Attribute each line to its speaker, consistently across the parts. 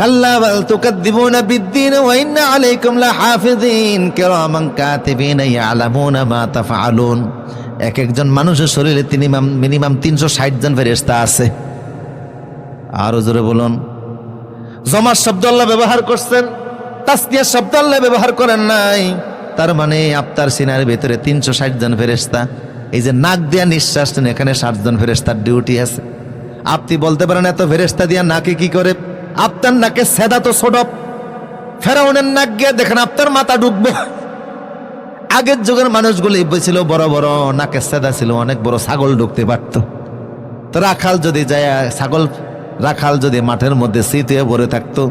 Speaker 1: কাল্লা বিদ্দিন এক একজন মানুষের মিনিমাম তিনশো আছে। বলুন। ব্যবহার করছেন, তাসনিয়ার শব্দ আল্লাহ ব্যবহার করেন নাই। তার মানে আপনার সিনার ভিতরে তিনশো ষাট জন ফেরেস্তা এই যে নাক দিয়া নিঃশ্বাস এখানে ষাট জন ফেরেস্তার ডিউটি আছে। আপনি বলতে পারেন, এত ফেরেস্তা দিয়া নাকে কি করে আপনার নাকে সেদা তো সডপ ফেরাউনের নাক গিয়ে দেখেন আপনার মাথা ডুববো। আগের যুগের মানুষগুলি ছিল বড় বড় নাকের সেদা ছিল, অনেক বড় ছাগল ঢুকতে পারত। তো রাখাল যদি যায়, ছাগল, রাখাল যদি মাঠের মধ্যে শীত হয়ে ভরে থাকতো,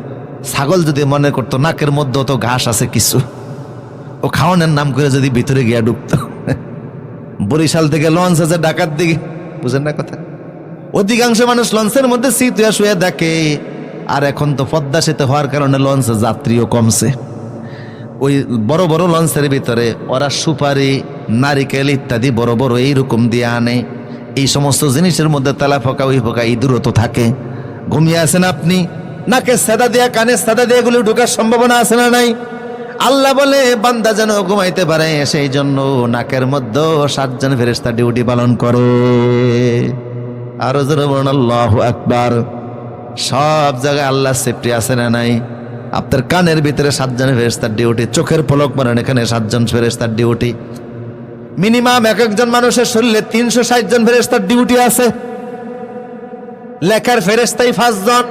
Speaker 1: ছাগল যদি মনে করতো, নাকের মধ্যে তো ঘাস আছে কিছু। ও খাওয়ানোর নাম করে যদি ভিতরে গিয়া ঢুকতো বরিশাল থেকে লঞ্চ আছে ডাকাত দিকে। বুঝেন না কথা? অধিকাংশ মানুষ লঞ্চের মধ্যে শীত হয়ে শুয়ে দেখে আর এখন তো পদ্মা সেতু হওয়ার কারণে লঞ্চের যাত্রীও কমছে। ওই বড় বড় লঞ্চের ভিতরে ওরা সুপারি, নারিকেল ইত্যাদি বড় বড় এইরকম দিয়ে আনে। এই সমস্ত জিনিসের মধ্যে তেলা ফোকা ওই ফোকা, এই দূরত্ব থাকে। ঘুমিয়ে আছেন আপনি? নাকে সাদা দেয়া, কানে সাদা দেয়া এগুলো ঢোকার সম্ভাবনা আছে না নাই? আল্লাহ বলে, বান্দা যেন ঘুমাইতে পারে, সেই জন্য নাকের মধ্যে সাতজন ফেরেস্তা ডিউটি পালন করে। আরও বলুন, আল্লাহ আকবার। সব জায়গায় আল্লাহ সেফটি আছে না নাই? আপনার কানের ভিতরে সাতজন ফেরেস্তার ডিউটি, চোখের পলক মারেন এখানে সাতজন ফেরেস্তার ডিউটি। মিনিমাম এক একজন মানুষের শরীরে তিনশো ষাট জন ফেরেস্তার ডিউটি আছে। লেখার ফেরেস্তাই পাঁচজন।